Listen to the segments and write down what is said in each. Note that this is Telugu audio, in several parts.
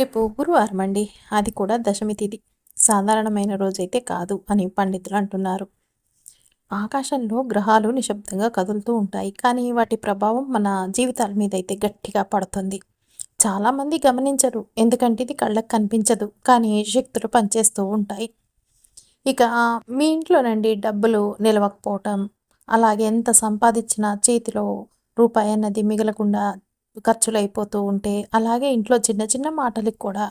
రేపు గురువారం అండి. అది కూడా దశమి తిథి సాధారణమైన రోజైతే కాదు అని పండితులు అంటున్నారు. ఆకాశంలో గ్రహాలు నిశ్శబ్దంగా కదులుతూ ఉంటాయి. కానీ వాటి ప్రభావం మన జీవితాల మీద అయితే గట్టిగా పడుతుంది. చాలామంది గమనించరు. ఎందుకంటే ఇది కళ్ళకు కనిపించదు. కానీ శక్తులు పనిచేస్తూ ఉంటాయి. ఇక మీ ఇంట్లోనండి డబ్బులు నిలవకపోవటం అలాగే ఎంత సంపాదించినా చేతిలో రూపాయి అన్నది మిగలకుండా ఖర్చులు అయిపోతూ ఉంటే అలాగే ఇంట్లో చిన్న చిన్న మాటలకు కూడా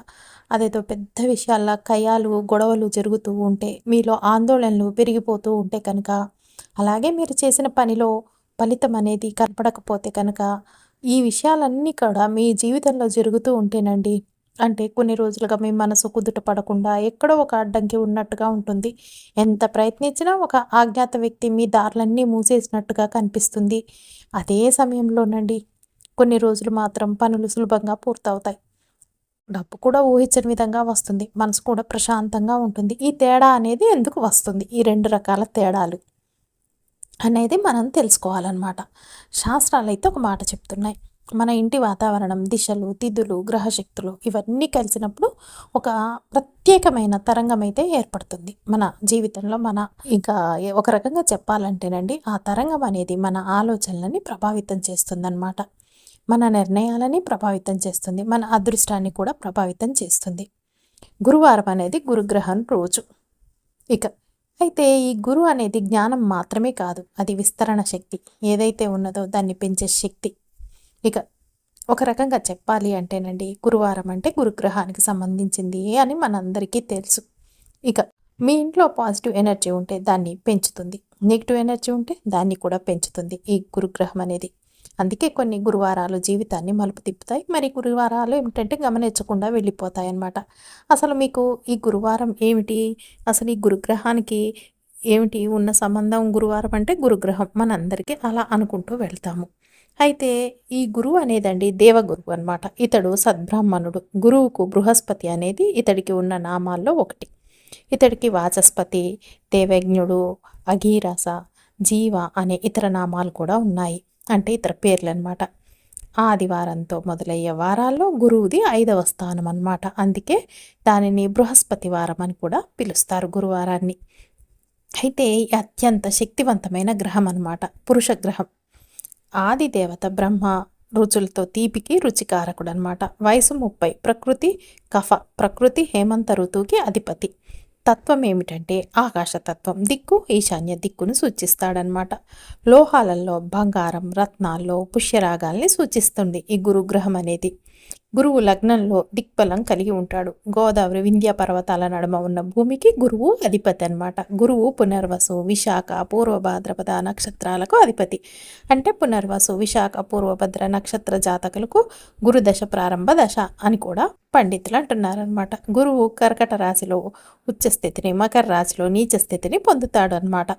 అదేదో పెద్ద విషయాల కయాలు గొడవలు జరుగుతూ ఉంటే మీలో ఆందోళనలు పెరిగిపోతూ ఉంటే కనుక అలాగే మీరు చేసిన పనిలో ఫలితం అనేది కనపడకపోతే కనుక ఈ విషయాలన్నీ కూడా మీ జీవితంలో జరుగుతూ ఉంటేనండి అంటే కొన్ని రోజులుగా మీ మనసు కుదుట పడకుండా ఎక్కడో ఒక అడ్డంకి ఉన్నట్టుగా ఉంటుంది. ఎంత ప్రయత్నించినా ఒక ఆజ్ఞాత వ్యక్తి మీ దారులన్నీ మూసేసినట్టుగా కనిపిస్తుంది. అదే సమయంలోనండి కొన్ని రోజులు మాత్రం పనులు సులభంగా పూర్తవుతాయి. డబ్బు కూడా ఊహించని విధంగా వస్తుంది. మనసు కూడా ప్రశాంతంగా ఉంటుంది. ఈ తేడా అనేది ఎందుకు వస్తుంది? ఈ రెండు రకాల తేడాలు అనేది మనం తెలుసుకోవాలన్నమాట. శాస్త్రాలు అయితే ఒక మాట చెప్తున్నాయి. మన ఇంటి వాతావరణం దిశలు తిథులు గ్రహశక్తులు ఇవన్నీ కలిసినప్పుడు ఒక ప్రత్యేకమైన తరంగం అయితే ఏర్పడుతుంది. మన జీవితంలో మన ఇంకా ఒక రకంగా చెప్పాలంటేనండి ఆ తరంగం అనేది మన ఆలోచనలని ప్రభావితం చేస్తుందన్నమాట. మన నిర్ణయాలని ప్రభావితం చేస్తుంది. మన అదృష్టాన్ని కూడా ప్రభావితం చేస్తుంది. గురువారం అనేది గురుగ్రహం రోజు. ఇక అయితే ఈ గురువు అనేది జ్ఞానం మాత్రమే కాదు అది విస్తరణ శక్తి. ఏదైతే ఉన్నదో దాన్ని పెంచే శక్తి. ఇక ఒక రకంగా చెప్పాలి అంటేనండి గురువారం అంటే గురుగ్రహానికి సంబంధించింది అని మనందరికీ తెలుసు. ఇక మీ ఇంట్లో పాజిటివ్ ఎనర్జీ ఉంటే దాన్ని పెంచుతుంది. నెగిటివ్ ఎనర్జీ ఉంటే దాన్ని కూడా పెంచుతుంది ఈ గురుగ్రహం అనేది. అందుకే కొన్ని గురువారాలు జీవితాన్ని మలుపు తిప్పుతాయి. మరి గురువారాలు ఏమిటంటే గమనించకుండా వెళ్ళిపోతాయి అన్నమాట అసలు మీకు ఈ గురువారం ఏమిటి? అసలు ఈ గురుగ్రహానికి ఏమిటి? ఉన్న సంబంధం గురువారం అంటే గురుగ్రహం మనందరికీ అలా అనుకుంటూ వెళ్తాము. అయితే ఈ గురువు అనేదండి దేవగురువు అనమాట ఇతడు సద్బ్రాహ్మణుడు. గురువుకు బృహస్పతి అనేది ఇతడికి ఉన్న నామాల్లో ఒకటి. ఇతడికి వాచస్పతి దేవజ్ఞుడు అఘీరస జీవ అనే ఇతర నామాలు కూడా ఉన్నాయి. అంటే ఇతర పేర్లు అనమాట ఆదివారంతో మొదలయ్యే వారాల్లో గురువుది ఐదవ స్థానం అనమాట అందుకే దానిని బృహస్పతి వారం అని కూడా పిలుస్తారు గురువారాన్ని. అయితే అత్యంత శక్తివంతమైన గ్రహం అనమాట పురుష గ్రహం ఆది దేవత బ్రహ్మ రుచులతో తీపికి రుచికారకుడు అనమాట వయసు ముప్పై. ప్రకృతి కఫ. ప్రకృతి హేమంత ఋతువుకి అధిపతి. తత్వం ఏమిటంటే ఆకాశతత్వం దిక్కు ఈశాన్య దిక్కును సూచిస్తాడనమాట లోహాలలో బంగారం రత్నాల్లో పుష్యరాగాల్ని సూచిస్తుంది ఈ గురుగ్రహం అనేది. గురువు లగ్నంలో దిక్బలం కలిగి ఉంటాడు. గోదావరి వింధ్య పర్వతాల నడుమ ఉన్న భూమికి గురువు అధిపతి అనమాట గురువు పునర్వసు విశాఖ పూర్వభాద్రపద నక్షత్రాలకు అధిపతి. అంటే పునర్వసు విశాఖ పూర్వభద్ర నక్షత్ర జాతకులకు గురుదశ ప్రారంభ దశ అని కూడా పండితులు అంటున్నారనమాట గురువు కర్కట రాశిలో ఉచ్చస్థితిని మకర రాశిలో నీచ స్థితిని పొందుతాడు అనమాట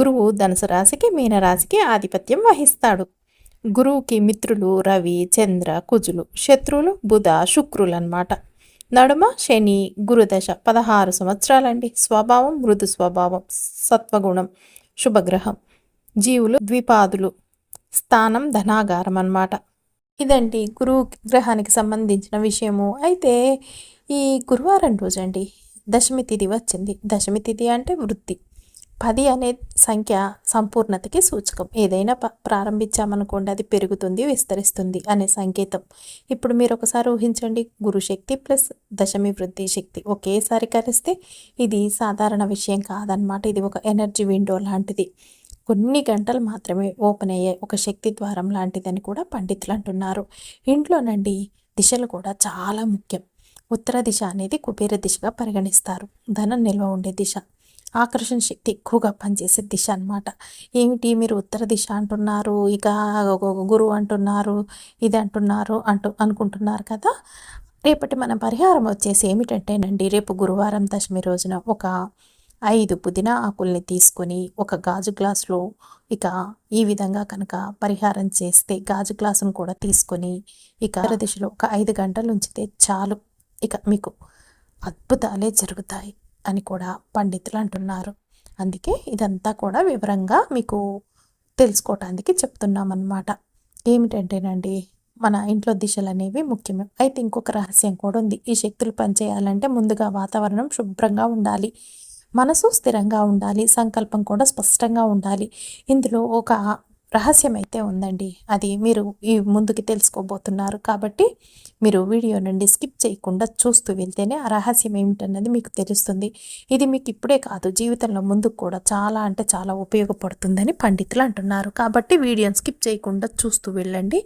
గురువు ధనుసు రాశికి మీనరాశికి ఆధిపత్యం వహిస్తాడు. గురువుకి మిత్రులు రవి చంద్ర కుజులు శత్రువులు బుధ శుక్రులు అనమాట నడుమ శని గురుదశ పదహారు సంవత్సరాలండి. స్వభావం మృదు స్వభావం సత్వగుణం శుభగ్రహం. జీవులు ద్విపాదులు స్థానం ధనాగారం అన్నమాట. ఇదండి గురువు గ్రహానికి సంబంధించిన విషయము. అయితే ఈ గురువారం రోజండి దశమి తిథి వచ్చింది. దశమి తిథి అంటే వృత్తి. పది అనే సంఖ్య సంపూర్ణతకి సూచకం. ఏదైనా ప ప్రారంభించామనుకోండి అది పెరుగుతుంది విస్తరిస్తుంది అనే సంకేతం. ఇప్పుడు మీరు ఒకసారి ఊహించండి. గురుశక్తి ప్లస్ దశమి వృద్ధి శక్తి ఒకేసారి కలిస్తే ఇది సాధారణ విషయం కాదనమాట ఇది ఒక ఎనర్జీ విండో లాంటిది. కొన్ని గంటలు మాత్రమే ఓపెన్ అయ్యే ఒక శక్తి ద్వారం లాంటిదని కూడా పండితులు అంటున్నారు. ఇంట్లోనండి దిశలు కూడా చాలా ముఖ్యం. ఉత్తర దిశ అనేది కుబేర దిశగా పరిగణిస్తారు. ధనం నిల్వ ఉండే దిశ. ఆకర్షణ శక్తి ఎక్కువగా పనిచేసే దిశ అనమాట ఏమిటి? మీరు ఉత్తర దిశ అంటున్నారు ఇక గురువు అంటున్నారు ఇది అంటున్నారు అంటూ అనుకుంటున్నారు కదా. రేపటి మన పరిహారం వచ్చేసి ఏమిటంటేనండి రేపు గురువారం దశమి రోజున ఒక ఐదు పుదీనా ఆకుల్ని తీసుకొని ఒక గాజు గ్లాసులో ఇక ఈ విధంగా కనుక పరిహారం చేస్తే గాజు గ్లాసును కూడా తీసుకొని ఇక దిశలో ఒక ఐదు గంటలు ఉంచితే చాలు. ఇక మీకు అద్భుతాలే జరుగుతాయి. అని కూడా పండితులు అంటున్నారు. అందుకే ఇదంతా కూడా వివరంగా మీకు తెలుసుకోవటానికి చెప్తున్నామన్నమాట. ఏమిటంటేనండి మన ఇంట్లో దిశలు అనేవి ముఖ్యమే. అయితే ఇంకొక రహస్యం కూడా ఉంది. ఈ శక్తులు పనిచేయాలంటే ముందుగా వాతావరణం శుభ్రంగా ఉండాలి. మనసు స్థిరంగా ఉండాలి. సంకల్పం కూడా స్పష్టంగా ఉండాలి. ఇందులో ఒక రహస్యం అయితే ఉందండి. అది మీరు ఈ ముందుకి తెలుసుకోబోతున్నారు కాబట్టి మీరు వీడియో నుండి స్కిప్ చేయకుండా చూస్తూ వెళ్తేనే ఆ రహస్యం ఏమిటన్నది మీకు తెలుస్తుంది. ఇది మీకు ఇప్పుడే కాదు జీవితంలో ముందుకు కూడా చాలా అంటే చాలా ఉపయోగపడుతుందని పండితులు అంటున్నారు. కాబట్టి వీడియోని స్కిప్ చేయకుండా చూస్తూ వెళ్ళండి.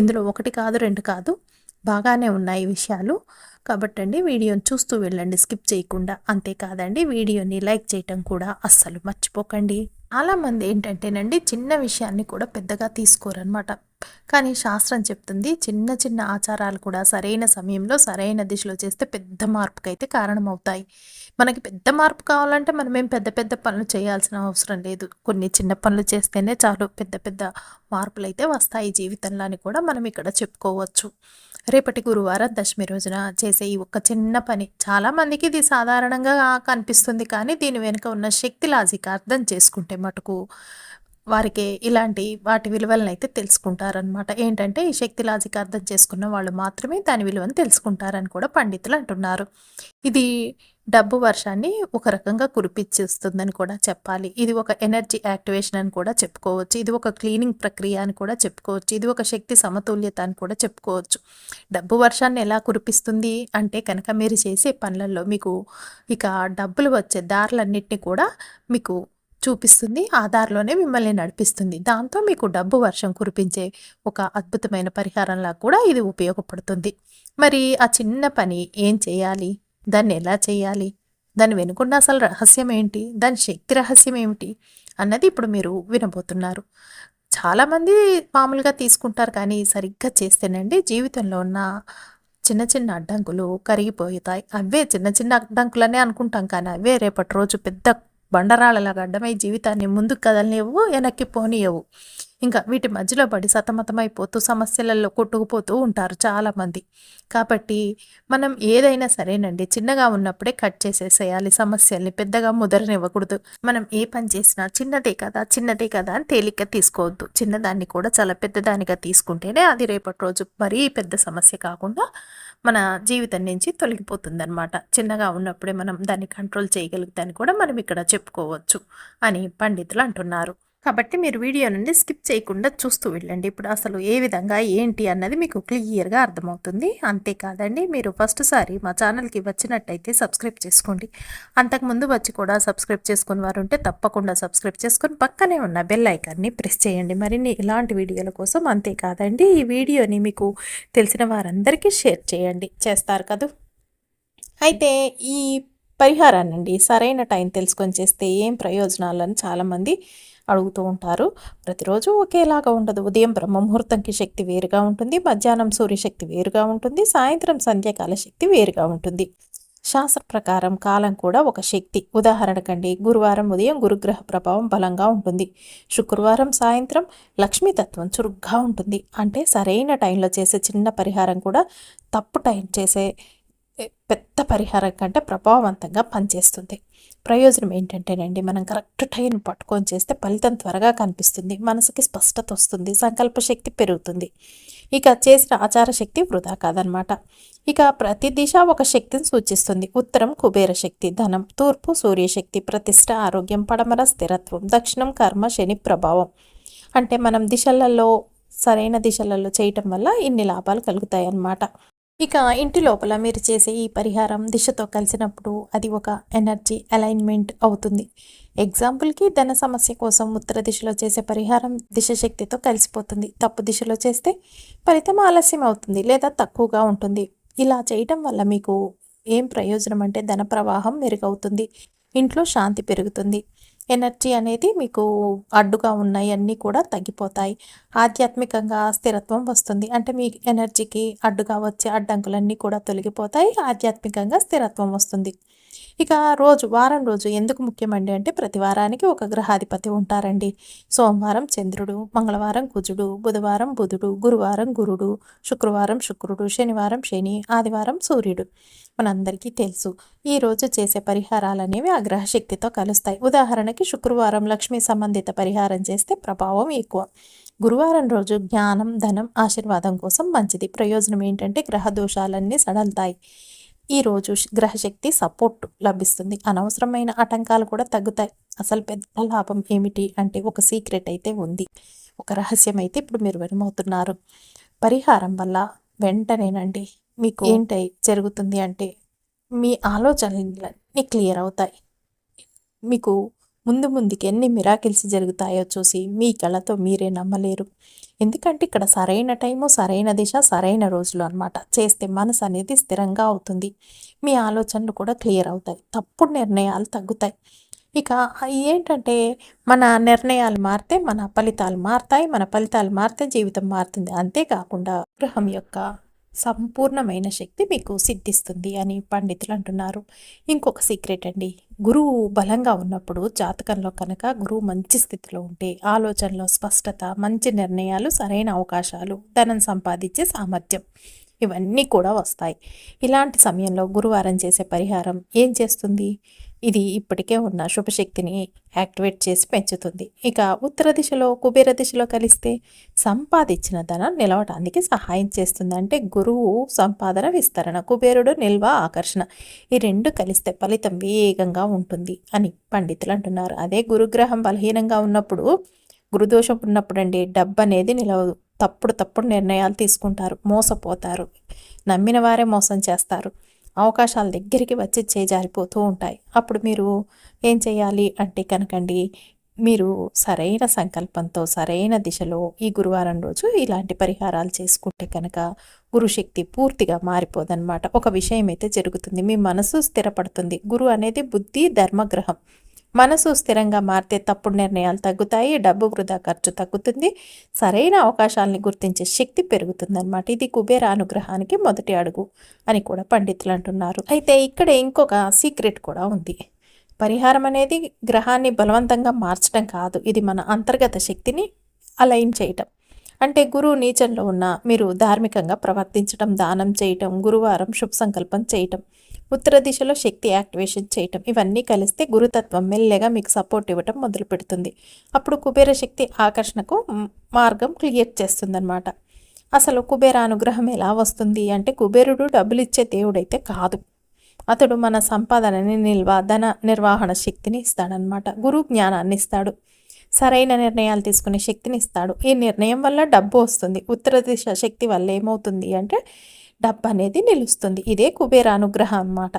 ఇందులో ఒకటి కాదు రెండు కాదు బాగానే ఉన్నాయి విషయాలు. కాబట్టి అండి వీడియోని చూస్తూ వెళ్ళండి స్కిప్ చేయకుండా. అంతేకాదండి వీడియోని లైక్ చేయటం కూడా అస్సలు మర్చిపోకండి. చాలామంది ఏంటంటేనండి చిన్న విషయాన్ని కూడా పెద్దగా తీసుకోరనమాట కానీ శాస్త్రం చెప్తుంది చిన్న చిన్న ఆచారాలు కూడా సరైన సమయంలో సరైన దిశలో చేస్తే పెద్ద మార్పుకైతే కారణమవుతాయి. మనకి పెద్ద మార్పు కావాలంటే మనం ఏం పెద్ద పెద్ద పనులు చేయాల్సిన అవసరం లేదు. కొన్ని చిన్న పనులు చేస్తేనే చాలు పెద్ద పెద్ద మార్పులు అయితే వస్తాయి జీవితంలో అని కూడా మనం ఇక్కడ చెప్పుకోవచ్చు. రేపటి గురువారం దశమి రోజున చేసే ఈ ఒక్క చిన్న పని చాలామందికి ఇది సాధారణంగా కనిపిస్తుంది కానీ దీని వెనుక ఉన్న శక్తి లాజిక్ అర్థం చేసుకుంటే మటుకు వారికి ఇలాంటి వాటి విలువలను అయితే తెలుసుకుంటారనమాట ఏంటంటే ఈ శక్తి లాజిక్ అర్థం చేసుకున్న వాళ్ళు మాత్రమే దాని విలువను తెలుసుకుంటారని కూడా పండితులు అంటున్నారు. ఇది డబ్బు వర్షాన్ని ఒక రకంగా కురిపించేస్తుందని కూడా చెప్పాలి. ఇది ఒక ఎనర్జీ యాక్టివేషన్ అని కూడా చెప్పుకోవచ్చు. ఇది ఒక క్లీనింగ్ ప్రక్రియ అని కూడా చెప్పుకోవచ్చు. ఇది ఒక శక్తి సమతుల్యత అని కూడా చెప్పుకోవచ్చు. డబ్బు వర్షాన్ని ఎలా కురిపిస్తుంది అంటే కనుక మీరు చేసే పనులలో మీకు ఇక డబ్బులు వచ్చే దారులన్నింటినీ కూడా మీకు చూపిస్తుంది ఆధార్లోనే మిమ్మల్ని నడిపిస్తుంది. దాంతో మీకు డబ్బు వర్షం కురిపించే ఒక అద్భుతమైన పరిహారంలా కూడా ఇది ఉపయోగపడుతుంది. మరి ఆ చిన్న పని ఏం చేయాలి? దాన్ని ఎలా చేయాలి? దాని వెనుకున్న అసలు రహస్యం ఏంటి? దాని శక్తి రహస్యం ఏమిటి? అన్నది ఇప్పుడు మీరు వినబోతున్నారు. చాలామంది మామూలుగా తీసుకుంటారు కానీ సరిగ్గా చేస్తేనండి జీవితంలో ఉన్న చిన్న చిన్న అడ్డంకులు కరిగిపోతాయి. అవే చిన్న చిన్న అడ్డంకులనే అనుకుంటాం కానీ అవే రేపటి రోజు పెద్ద బండరాళ్ళలాగా అడ్డమై జీవితాన్ని ముందుకు కదలనివ్వు వెనక్కి పోనీయవు. ఇంకా వీటి మధ్యలో పడి సతమతమైపోతూ సమస్యలలో కొట్టుకుపోతూ ఉంటారు చాలామంది. కాబట్టి మనం ఏదైనా సరేనండి చిన్నగా ఉన్నప్పుడే కట్ చేసేసేయాలి సమస్యల్ని పెద్దగా ముదరనివ్వకూడదు. మనం ఏ పని చేసినా చిన్నదే కదా చిన్నదే కదా అని తేలిక తీసుకోవద్దు. చిన్నదాన్ని కూడా చాలా పెద్దదానిగా తీసుకుంటేనే అది రేపటి రోజు మరీ పెద్ద సమస్య కాకుండా మన జీవితం నుంచి తొలగిపోతుంది అనమాట చిన్నగా ఉన్నప్పుడే మనం దాన్ని కంట్రోల్ చేయగలుగుతాను కూడా మనం ఇక్కడ చెప్పుకోవచ్చు అని పండితులు అంటున్నారు. కాబట్టి మీరు వీడియో నుండి స్కిప్ చేయకుండా చూస్తూ వెళ్ళండి. ఇప్పుడు అసలు ఏ విధంగా ఏంటి అన్నది మీకు క్లియర్గా అర్థమవుతుంది. అంతేకాదండి మీరు ఫస్ట్ సారి మా ఛానల్కి వచ్చినట్టయితే సబ్స్క్రైబ్ చేసుకోండి. అంతకుముందు వచ్చి కూడా సబ్స్క్రైబ్ చేసుకుని వారు ఉంటే తప్పకుండా సబ్స్క్రైబ్ చేసుకొని పక్కనే ఉన్న బెల్ ఐకాన్ని ప్రెస్ చేయండి. మరిన్ని ఇలాంటి వీడియోల కోసం అంతేకాదండి ఈ వీడియోని మీకు తెలిసిన వారందరికీ షేర్ చేయండి. చేస్తారు కదా? అయితే ఈ పరిహారాన్నండి. సరైన టైం తెలుసుకొని చేస్తే ఏం ప్రయోజనాలని చాలామంది అడుగుతూ ఉంటారు. ప్రతిరోజు ఒకేలాగా ఉండదు. ఉదయం బ్రహ్మముహూర్తంకి శక్తి వేరుగా ఉంటుంది. మధ్యాహ్నం సూర్యశక్తి వేరుగా ఉంటుంది. సాయంత్రం సంధ్యాకాల శక్తి వేరుగా ఉంటుంది. శాస్త్ర ప్రకారం కాలం కూడా ఒక శక్తి. ఉదాహరణకండి గురువారం ఉదయం గురుగ్రహ ప్రభావం బలంగా ఉంటుంది. శుక్రవారం సాయంత్రం లక్ష్మీతత్వం చురుగ్గా ఉంటుంది. అంటే సరైన టైంలో చేసే చిన్న పరిహారం కూడా తప్పు టైం చేసే పెద్ద పరిహారం కంటే ప్రభావవంతంగా పనిచేస్తుంది. ప్రయోజనం ఏంటంటేనండి మనం కరెక్ట్ టైం పట్టుకొని చేస్తే ఫలితం త్వరగా కనిపిస్తుంది. మనసుకి స్పష్టత వస్తుంది సంకల్ప శక్తి పెరుగుతుంది. ఇక చేసిన ఆచార శక్తి వృధా కాదనమాట. ఇక ప్రతి దిశ ఒక శక్తిని సూచిస్తుంది. ఉత్తరం కుబేర శక్తి ధనం తూర్పు సూర్యశక్తి ప్రతిష్ట ఆరోగ్యం పడమర స్థిరత్వం దక్షిణం కర్మ శని ప్రభావం. అంటే మనం దిశలలో సరైన దిశలలో చేయటం వల్ల ఇన్ని లాభాలు కలుగుతాయి అన్నమాట ఇక ఇంటి లోపల మీరు చేసే ఈ పరిహారం దిశతో కలిసినప్పుడు అది ఒక ఎనర్జీ అలైన్మెంట్ అవుతుంది. ఎగ్జాంపుల్కి ధన సమస్య కోసం ఉత్తర దిశలో చేసే పరిహారం దిశ శక్తితో కలిసిపోతుంది. తప్పు దిశలో చేస్తే ఫలితం ఆలస్యం అవుతుంది లేదా తక్కువగా ఉంటుంది. ఇలా చేయటం వల్ల మీకు ఏం ప్రయోజనం అంటే ధన ప్రవాహం మెరుగవుతుంది. ఇంట్లో శాంతి పెరుగుతుంది. ఎనర్జీ అనేది మీకు అడ్డుగా ఉన్నాయి కూడా తగ్గిపోతాయి. ఆధ్యాత్మికంగా స్థిరత్వం వస్తుంది. అంటే మీ ఎనర్జీకి అడ్డుగా వచ్చే అడ్డంకులన్నీ కూడా తొలగిపోతాయి. ఆధ్యాత్మికంగా స్థిరత్వం వస్తుంది. ఇక రోజు వారం రోజు ఎందుకు ముఖ్యమండి అంటే ప్రతి వారానికి ఒక గ్రహాధిపతి ఉంటారండి. సోమవారం చంద్రుడు మంగళవారం కుజుడు బుధవారం బుధుడు గురువారం గురుడు శుక్రవారం శుక్రుడు శనివారం శని ఆదివారం సూర్యుడు. మనందరికీ తెలుసు ఈ రోజు చేసే పరిహారాలు అనేవి ఆ గ్రహశక్తితో కలుస్తాయి. ఉదాహరణకి శుక్రవారం లక్ష్మి సంబంధిత పరిహారం చేస్తే ప్రభావం ఎక్కువ. గురువారం రోజు జ్ఞానం ధనం ఆశీర్వాదం కోసం మంచిది. ప్రయోజనం ఏంటంటే గ్రహ దోషాలన్నీ సడలుతాయి. ఈరోజు గ్రహశక్తి సపోర్ట్ లభిస్తుంది. అనవసరమైన ఆటంకాలు కూడా తగ్గుతాయి. అసలు పెద్ద లాభం ఏమిటి అంటే ఒక సీక్రెట్ అయితే ఉంది. ఒక రహస్యం అయితే ఇప్పుడు మీరు వినమవుతున్నారు పరిహారం వల్ల వెంటనేనండి మీకు ఏంటై జరుగుతుంది అంటే మీ ఆలోచనలన్నీ క్లియర్ అవుతాయి. మీకు ముందు ముందుకి ఎన్ని మిరాకిల్స్ జరుగుతాయో చూసి మీ కళతో మీరే నమ్మలేరు. ఎందుకంటే ఇక్కడ సరైన టైము సరైన దిశ సరైన రోజులు అనమాట చేస్తే మనసు అనేది స్థిరంగా అవుతుంది. మీ ఆలోచనలు కూడా క్లియర్ అవుతాయి. తప్పుడు నిర్ణయాలు తగ్గుతాయి. ఇక ఏంటంటే మన నిర్ణయాలు మారితే మన ఫలితాలు మారుతాయి మన ఫలితాలు మారితే జీవితం మారుతుంది. అంతేకాకుండా గ్రహం యొక్క సంపూర్ణమైన శక్తి మీకు సిద్ధిస్తుంది అని పండితులు అంటున్నారు. ఇంకొక సీక్రెట్ అండి. గురువు బలంగా ఉన్నప్పుడు జాతకంలో కనుక గురువు మంచి స్థితిలో ఉంటే ఆలోచనలో స్పష్టత మంచి నిర్ణయాలు సరైన అవకాశాలు ధనం సంపాదించే సామర్థ్యం ఇవన్నీ కూడా వస్తాయి. ఇలాంటి సమయంలో గురువారం చేసే పరిహారం ఏం చేస్తుంది? ఇది ఇప్పటికే ఉన్న శుభశక్తిని యాక్టివేట్ చేసి పెంచుతుంది. ఇక ఉత్తర దిశలో కుబేర దిశలో కలిస్తే సంపాదించిన ధనం నిలవటానికి సహాయం చేస్తుంది. అంటే గురువు సంపాదన విస్తరణ కుబేరుడు నిల్వ ఆకర్షణ ఈ రెండు కలిస్తే ఫలితం వేగంగా ఉంటుంది అని పండితులు అంటున్నారు. అదే గురుగ్రహం బలహీనంగా ఉన్నప్పుడు గురుదోషం ఉన్నప్పుడు అండి డబ్బు అనేది నిలవదు తప్పుడు తప్పుడు నిర్ణయాలు తీసుకుంటారు మోసపోతారు నమ్మిన వారే మోసం చేస్తారు. అవకాశాల దగ్గరికి వచ్చి చేజారిపోతూ ఉంటాయి. అప్పుడు మీరు ఏం చేయాలి అంటే కనుకండి మీరు సరైన సంకల్పంతో సరైన దిశలో ఈ గురువారం రోజు ఇలాంటి పరిహారాలు చేసుకుంటే కనుక గురుశక్తి పూర్తిగా మారిపోదన్నమాట. ఒక విషయం అయితే జరుగుతుంది. మీ మనసు స్థిరపడుతుంది. గురు అనేది బుద్ధి ధర్మగ్రహం. మనసు స్థిరంగా మారితే తప్పుడు నిర్ణయాలు తగ్గుతాయి డబ్బు వృధా ఖర్చు తగ్గుతుంది సరైన అవకాశాలని గుర్తించే శక్తి పెరుగుతుందన్నమాట. ఇది కుబేర అనుగ్రహానికి మొదటి అడుగు అని కూడా పండితులు అంటున్నారు. అయితే ఇక్కడ ఇంకొక సీక్రెట్ కూడా ఉంది. పరిహారం అనేది గ్రహాన్ని బలవంతంగా మార్చడం కాదు. ఇది మన అంతర్గత శక్తిని అలైన్ చేయటం. అంటే గురువు నీచంలో ఉన్న మీరు ధార్మికంగా ప్రవర్తించడం దానం చేయటం గురువారం శుభ సంకల్పం చేయటం ఉత్తర దిశలో శక్తి యాక్టివేషన్ చేయటం ఇవన్నీ కలిస్తే గురుతత్వం మెల్లగా మీకు సపోర్ట్ ఇవ్వటం మొదలు పెడుతుంది. అప్పుడు కుబేర శక్తి ఆకర్షణకు మార్గం క్లియర్ చేస్తుందన్నమాట. అసలు కుబేర అనుగ్రహం ఎలా వస్తుంది అంటే కుబేరుడు డబ్బులు ఇచ్చే దేవుడైతే కాదు. అతడు మన సంపాదనని నిల్వ ధన నిర్వహణ శక్తిని ఇస్తాడనమాట గురువు జ్ఞానాన్ని ఇస్తాడు. సరైన నిర్ణయాలు తీసుకునే శక్తిని ఇస్తాడు. ఈ నిర్ణయం వల్ల డబ్బు వస్తుంది. ఉత్తర దిశ శక్తి వల్ల ఏమవుతుంది అంటే డబ్బు అనేది నిలుస్తుంది. ఇదే కుబేర అనుగ్రహం అన్నమాట.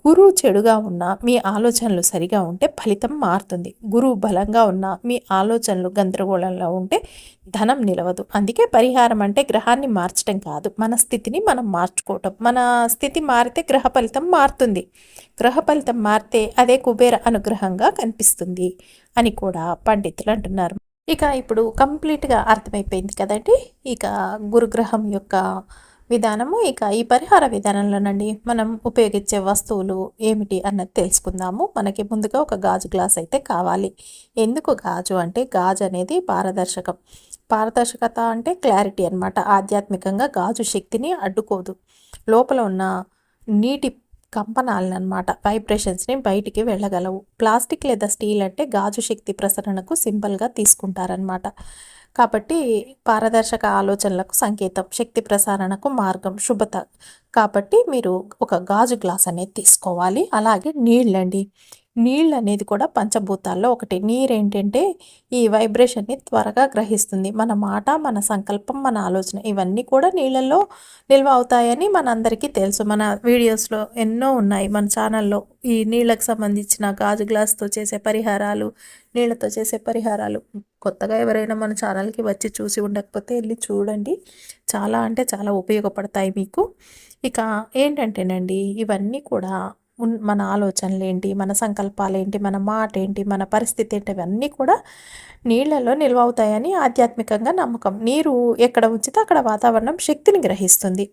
గురువు చెడుగా ఉన్న మీ ఆలోచనలు సరిగా ఉంటే ఫలితం మారుతుంది. గురువు బలంగా ఉన్న మీ ఆలోచనలు గందరగోళంలో ఉంటే ధనం నిలవదు. అందుకే పరిహారం అంటే గ్రహాన్ని మార్చడం కాదు. మన స్థితిని మనం మార్చుకోవటం. మన స్థితి మారితే గ్రహ ఫలితం మారుతుంది. గ్రహ ఫలితం మారితే అదే కుబేర అనుగ్రహంగా కనిపిస్తుంది అని కూడా పండితులు అంటున్నారు. ఇక ఇప్పుడు కంప్లీట్గా అర్థమైపోయింది కదండి. ఇక గురుగ్రహం యొక్క విధానము ఇక ఈ పరిహార విధానంలోనండి మనం ఉపయోగించే వస్తువులు ఏమిటి అన్నది తెలుసుకుందాము. మనకి ముందుగా ఒక గాజు గ్లాస్ అయితే కావాలి. ఎందుకు గాజు అంటే గాజు అనేది పారదర్శకం. పారదర్శకత అంటే క్లారిటీ అనమాట ఆధ్యాత్మికంగా గాజు శక్తిని అడ్డుకోదు. లోపల ఉన్న నీటి కంపనాలను అనమాట వైబ్రేషన్స్ని బయటికి వెళ్ళగలవు. ప్లాస్టిక్ లేదా స్టీల్ అంటే గాజు శక్తి ప్రసరణకు సింపుల్గా తీసుకుంటారనమాట కాబట్టి పారదర్శక ఆలోచనలకు సంకేతం శక్తి ప్రసారణకు మార్గం శుభత. కాబట్టి మీరు ఒక గాజు గ్లాస్ అనేది తీసుకోవాలి. అలాగే నీళ్ళండి. నీళ్ళు అనేది కూడా పంచభూతాల్లో ఒకటి. నీరు ఏంటంటే ఈ వైబ్రేషన్ని త్వరగా గ్రహిస్తుంది. మన మాట మన సంకల్పం మన ఆలోచన ఇవన్నీ కూడా నీళ్ళల్లో నిల్వ అవుతాయని మనందరికీ తెలుసు. మన వీడియోస్లో ఎన్నో ఉన్నాయి. మన ఛానల్లో ఈ నీళ్ళకు సంబంధించిన గాజు గ్లాస్తో చేసే పరిహారాలు నీళ్ళతో చేసే పరిహారాలు కొత్తగా ఎవరైనా మన ఛానల్కి వచ్చి చూసి ఉండకపోతే వెళ్ళి చూడండి. చాలా అంటే చాలా ఉపయోగపడతాయి మీకు. ఇక ఏంటంటేనండి ఇవన్నీ కూడా మన ఆలోచనలు ఏంటి మన సంకల్పాలు ఏంటి మన మాట ఏంటి మన పరిస్థితి ఏంటి అవన్నీ కూడా నీళ్ళలో నిల్వ అవుతాయని ఆధ్యాత్మికంగా నమ్మకం. నీరు ఎక్కడ ఉంచితే అక్కడ వాతావరణం శక్తిని గ్రహిస్తుంది.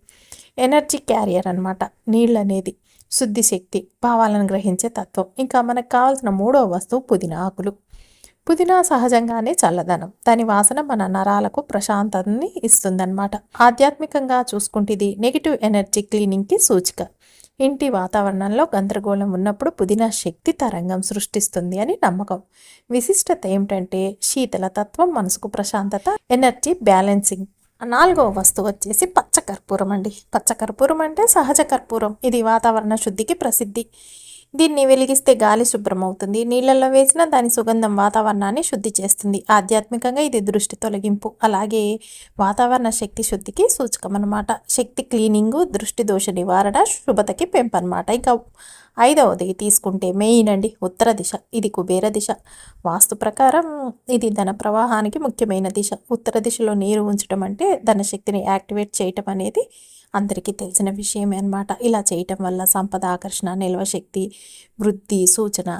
ఎనర్జీ క్యారియర్ అనమాట నీళ్ళు అనేది శుద్ధి శక్తి భావాలను గ్రహించే తత్వం. ఇంకా మనకు కావాల్సిన మూడవ వస్తువు పుదీనా ఆకులు. పుదీనా సహజంగానే చల్లదనం. దాని వాసన మన నరాలకు ప్రశాంతతని ఇస్తుందన్నమాట. ఆధ్యాత్మికంగా చూసుకుంటే ఇది నెగిటివ్ ఎనర్జీ క్లీనింగ్కి సూచిక. ఇంటి వాతావరణంలో గందరగోళం ఉన్నప్పుడు పుదీనా శక్తి తరంగం సృష్టిస్తుంది అని నమ్మకం. విశిష్టత ఏమిటంటే శీతల తత్వం మనసుకు ప్రశాంతత ఎనర్జీ బ్యాలెన్సింగ్. నాలుగవ వస్తువు వచ్చేసి పచ్చకర్పూరం అండి. పచ్చకర్పూరం అంటే సహజ కర్పూరం. ఇది వాతావరణ శుద్ధికి ప్రసిద్ధి. దీన్ని వెలిగిస్తే గాలి శుభ్రం అవుతుంది నీళ్ళల్లో వేసిన దాని సుగంధం వాతావరణాన్ని శుద్ధి చేస్తుంది. ఆధ్యాత్మికంగా ఇది దృష్టి తొలగింపు. అలాగే వాతావరణ శక్తి శుద్ధికి సూచకం అనమాట శక్తి క్లీనింగు దృష్టి దోష నివారణ శుభతకి పెంపనమాట ఇంకా ఐదవది తీసుకుంటే మెయిన్ అండి ఉత్తర దిశ. ఇది కుబేర దిశ. వాస్తు ప్రకారం ఇది ధన ప్రవాహానికి ముఖ్యమైన దిశ. ఉత్తర దిశలో నీరు ఉంచడం అంటే ధన శక్తిని యాక్టివేట్ చేయటం అనేది అందరికీ తెలిసిన విషయమే అనమాట ఇలా చేయటం వల్ల సంపద ఆకర్షణ నిల్వ శక్తి వృద్ధి సూచన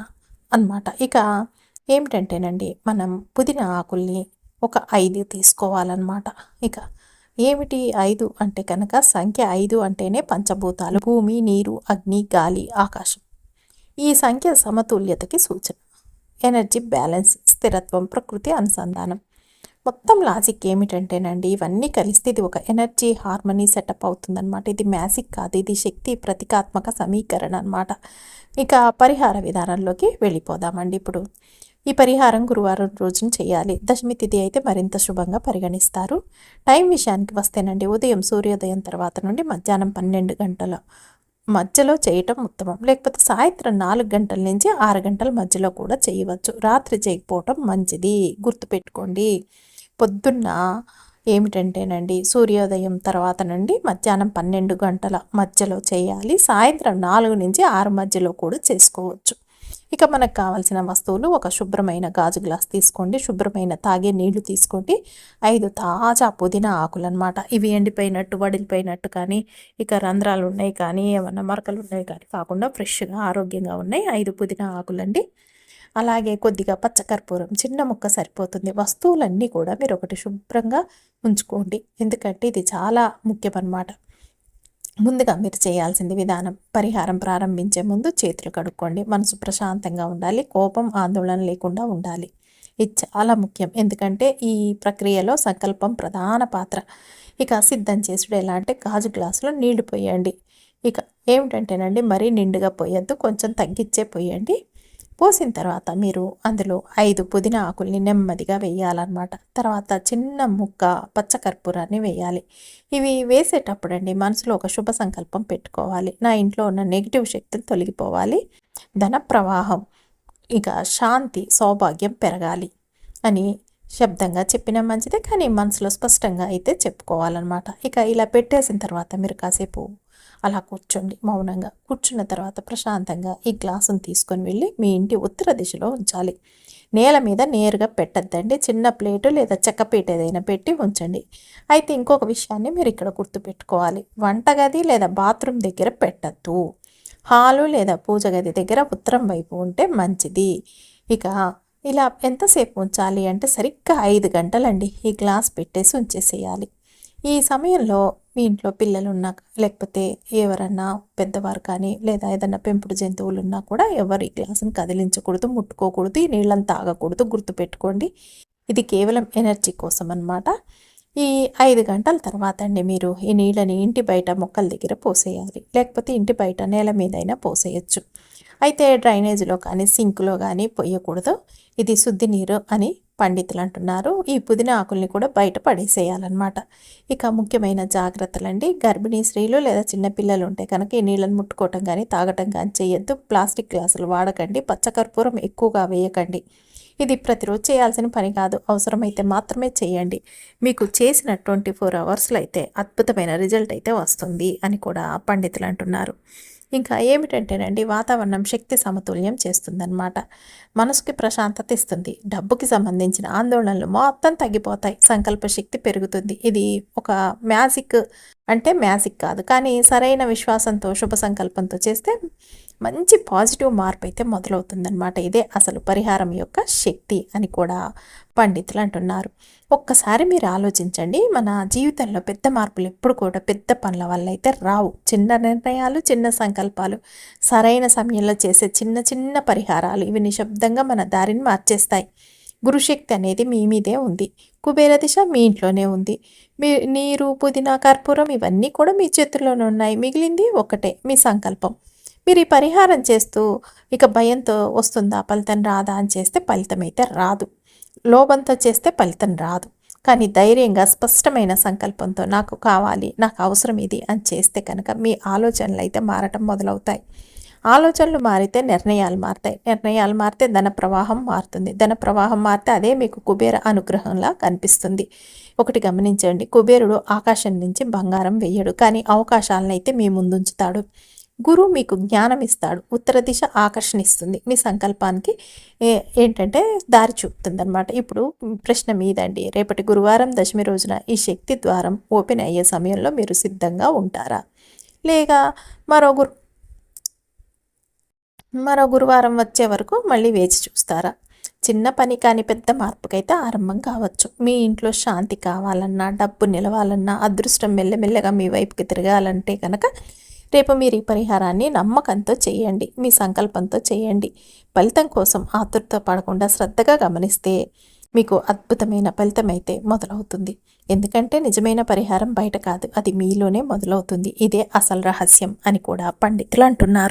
అనమాట ఇక ఏమిటంటేనండి మనం పుదీనా ఆకుల్ని ఒక ఐదు తీసుకోవాలన్నమాట. ఇక ఏమిటి ఐదు అంటే కనుక సంఖ్య ఐదు అంటేనే పంచభూతాలు భూమి నీరు అగ్ని గాలి ఆకాశం. ఈ సంఖ్య సమతుల్యతకి సూచన. ఎనర్జీ బ్యాలెన్స్ స్థిరత్వం ప్రకృతి అనుసంధానం. మొత్తం లాజిక్ ఏమిటంటేనండి ఇవన్నీ కలిస్తే ఇది ఒక ఎనర్జీ హార్మనీ సెటప్ అవుతుందన్నమాట. ఇది మ్యాజిక్ కాదు ఇది శక్తి ప్రతికాత్మక సమీకరణ అనమాట ఇక పరిహార విధానంలోకి వెళ్ళిపోదామండి ఇప్పుడు. ఈ పరిహారం గురువారం రోజున చేయాలి. దశమి తిథి అయితే మరింత శుభంగా పరిగణిస్తారు. టైం విషయానికి వస్తేనండి ఉదయం సూర్యోదయం తర్వాత నుండి మధ్యాహ్నం పన్నెండు గంటల మధ్యలో చేయటం ఉత్తమం. లేకపోతే సాయంత్రం నాలుగు గంటల నుంచి ఆరు గంటల మధ్యలో కూడా చేయవచ్చు. రాత్రి చేయకపోవటం మంచిది. గుర్తుపెట్టుకోండి. పొద్దున్న ఏమిటంటేనండి సూర్యోదయం తర్వాత నుండి మధ్యాహ్నం పన్నెండు గంటల మధ్యలో చేయాలి. సాయంత్రం నాలుగు నుంచి ఆరు మధ్యలో కూడా చేసుకోవచ్చు. ఇక మనకు కావాల్సిన వస్తువులు ఒక శుభ్రమైన గాజు గ్లాస్ తీసుకోండి. శుభ్రమైన తాగే నీళ్ళు తీసుకోండి. ఐదు తాజా పుదీనా ఆకులు అనమాట ఇవి ఎండిపోయినట్టు వడిలిపోయినట్టు కానీ ఇక రంధ్రాలు ఉన్నాయి కానీ ఏమన్నా మరకలు ఉన్నాయి కానీ కాకుండా ఫ్రెష్గా ఆరోగ్యంగా ఉన్నాయి ఐదు పుదీనా ఆకులండి. అలాగే కొద్దిగా పచ్చకర్పూరం చిన్న ముక్క సరిపోతుంది. వస్తువులన్నీ కూడా మీరు ఒకటి శుభ్రంగా ఉంచుకోండి. ఎందుకంటే ఇది చాలా ముఖ్యమన్నమాట. ముందుగా మీరు చేయాల్సింది విధానం పరిహారం ప్రారంభించే ముందు చేతులు కడుక్కోండి. మనసు ప్రశాంతంగా ఉండాలి కోపం ఆందోళన లేకుండా ఉండాలి. ఇది చాలా ముఖ్యం. ఎందుకంటే ఈ ప్రక్రియలో సంకల్పం ప్రధాన పాత్ర. ఇక సిద్ధం చేసుడు ఎలా అంటే గాజు గ్లాసులో నీళ్ళు పోయండి. ఇక ఏమిటంటేనండి మరీ నిండుగా పోయొద్దు కొంచెం తగ్గించే పోయండి. పోసిన తర్వాత మీరు అందులో ఐదు పుదీనా ఆకుల్ని నెమ్మదిగా వేయాలన్నమాట. తర్వాత చిన్న ముక్క పచ్చకర్పూరాన్ని వేయాలి. ఇవి వేసేటప్పుడండి మనసులో ఒక శుభ సంకల్పం పెట్టుకోవాలి. నా ఇంట్లో ఉన్న నెగిటివ్ శక్తులు తొలగిపోవాలి. ధన ప్రవాహం ఇక శాంతి సౌభాగ్యం పెరగాలి అని శబ్దంగా చెప్పిన మంచిదే కానీ మనసులో స్పష్టంగా అయితే చెప్పుకోవాలన్నమాట. ఇక ఇలా పెట్టేసిన తర్వాత మీరు కాసేపు అలా కూర్చోండి మౌనంగా. కూర్చున్న తర్వాత ప్రశాంతంగా ఈ గ్లాసును తీసుకొని వెళ్ళి మీ ఇంటి ఉత్తర దిశలో ఉంచాలి. నేల మీద నేరుగా పెట్టద్దండి. చిన్న ప్లేటు లేదా చెక్కపీట ఏదైనా పెట్టి ఉంచండి. అయితే ఇంకొక విషయాన్ని మీరు ఇక్కడ గుర్తుపెట్టుకోవాలి. వంటగది లేదా బాత్రూమ్ దగ్గర పెట్టద్దు. హాలు లేదా పూజ గది దగ్గర ఉత్తరం వైపు ఉంటే మంచిది. ఇక ఇలా ఎంతసేపు ఉంచాలి అంటే సరిగ్గా ఐదు గంటలండి. ఈ గ్లాస్ పెట్టేసి ఉంచేసేయాలి. ఈ సమయంలో మీ ఇంట్లో పిల్లలు ఉన్నా లేకపోతే ఎవరన్నా పెద్దవారు కానీ లేదా ఏదన్నా పెంపుడు జంతువులు ఉన్నా కూడా ఎవరు ఈ గ్లాసును కదిలించకూడదు ముట్టుకోకూడదు ఈ నీళ్ళని తాగకూడదు గుర్తుపెట్టుకోండి. ఇది కేవలం ఎనర్జీ కోసం అనమాట ఈ ఐదు గంటల తర్వాత అండి మీరు ఈ నీళ్ళని ఇంటి బయట మొక్కల దగ్గర పోసేయాలి. లేకపోతే ఇంటి బయట నేల మీదైనా పోసేయచ్చు. అయితే డ్రైనేజీలో కానీ సింక్లో కానీ పోయకూడదు. ఇది శుద్ధి నీరు అని పండితులు అంటున్నారు ఈ పుదీనా ఆకుల్ని కూడా బయట పడేసేయాలన్నమాట. ఇక ముఖ్యమైన జాగ్రత్తలండి. గర్భిణీ స్త్రీలు లేదా చిన్నపిల్లలు ఉంటే కనుక ఈ నీళ్ళని ముట్టుకోవటం కానీ తాగటం కానీ చేయొద్దు. ప్లాస్టిక్ గ్లాసులు వాడకండి. పచ్చకర్పూరం ఎక్కువగా వేయకండి. ఇది ప్రతిరోజు చేయాల్సిన పని కాదు. అవసరమైతే మాత్రమే చేయండి. మీకు చేసిన ట్వంటీ ఫోర్ అవర్స్లో అయితే అద్భుతమైన రిజల్ట్ అయితే వస్తుంది అని కూడా పండితులు అంటున్నారు. ఇంకా ఏమిటంటేనండి వాతావరణం శక్తి సమతుల్యం చేస్తుందన్నమాట. మనసుకి ప్రశాంతత ఇస్తుంది. డబ్బుకి సంబంధించిన ఆందోళనలు మొత్తం తగ్గిపోతాయి. సంకల్ప శక్తి పెరుగుతుంది. ఇది ఒక మ్యాజిక్ అంటే మ్యాజిక్ కాదు. కానీ సరైన విశ్వాసంతో శుభ సంకల్పంతో చేస్తే మంచి పాజిటివ్ మార్పు అయితే మొదలవుతుందన్నమాట. ఇదే అసలు పరిహారం యొక్క శక్తి అని కూడా పండితులు అంటున్నారు. ఒక్కసారి మీరు ఆలోచించండి మన జీవితంలో పెద్ద మార్పులు ఎప్పుడు కూడా పెద్ద పనుల వల్ల అయితే రావు. చిన్న నిర్ణయాలు చిన్న సంకల్పాలు సరైన సమయంలో చేసే చిన్న చిన్న పరిహారాలు ఇవి నిశ్శబ్దంగా మన దారిని మార్చేస్తాయి. గురుశక్తి అనేది మీ మీదే ఉంది. కుబేర దిశ మీ ఇంట్లోనే ఉంది. మీ నీరు పుదీనా కర్పూరం ఇవన్నీ కూడా మీ చేతుల్లోనే ఉన్నాయి. మిగిలింది ఒకటే మీ సంకల్పం. మీరు ఈ పరిహారం చేస్తూ ఇక భయంతో వస్తుందా? ఫలితం రాదా? అని చేస్తే ఫలితం అయితే రాదు. లోభంతో చేస్తే ఫలితం రాదు. కానీ ధైర్యంగా స్పష్టమైన సంకల్పంతో నాకు కావాలి నాకు అవసరం ఇది అని చేస్తే కనుక మీ ఆలోచనలు అయితే మారటం మొదలవుతాయి. ఆలోచనలు మారితే నిర్ణయాలు మారుతాయి. నిర్ణయాలు మారితే ధన ప్రవాహం మారుతుంది. ధన ప్రవాహం మారితే అదే మీకు కుబేర అనుగ్రహంలా కనిపిస్తుంది. ఒకటి గమనించండి. కుబేరుడు ఆకాశం నుంచి బంగారం వేయడు. కానీ అవకాశాలను అయితే మీ ముందుంచుతాడు. గురువు మీకు జ్ఞానం ఇస్తాడు ఉత్తర దిశ ఆకర్షణిస్తుంది. మీ సంకల్పానికి ఏంటంటే దారి చూపుతుంది అనమాట ఇప్పుడు ప్రశ్న మీదండి. రేపటి గురువారం దశమి రోజున ఈ శక్తి ద్వారం ఓపెన్ అయ్యే సమయంలో మీరు సిద్ధంగా ఉంటారా? లేక మరో గురు మరో గురువారం వచ్చే వరకు మళ్ళీ వేచి చూస్తారా? చిన్న పని కాని పెద్ద మార్పుకైతే ఆరంభం కావచ్చు. మీ ఇంట్లో శాంతి కావాలన్నా డబ్బు నిలవాలన్నా అదృష్టం మెల్లమెల్లగా మీ వైపుకి తిరగాలంటే కనుక రేపు మీరు ఈ పరిహారాన్ని నమ్మకంతో చేయండి మీ సంకల్పంతో చేయండి. ఫలితం కోసం ఆతురత పడకుండా శ్రద్ధగా గమనిస్తే మీకు అద్భుతమైన ఫలితం అయితే మొదలవుతుంది. ఎందుకంటే నిజమైన పరిహారం బయట కాదు అది మీలోనే మొదలవుతుంది. ఇదే అసలు రహస్యం అని కూడా పండితులు అంటున్నారు.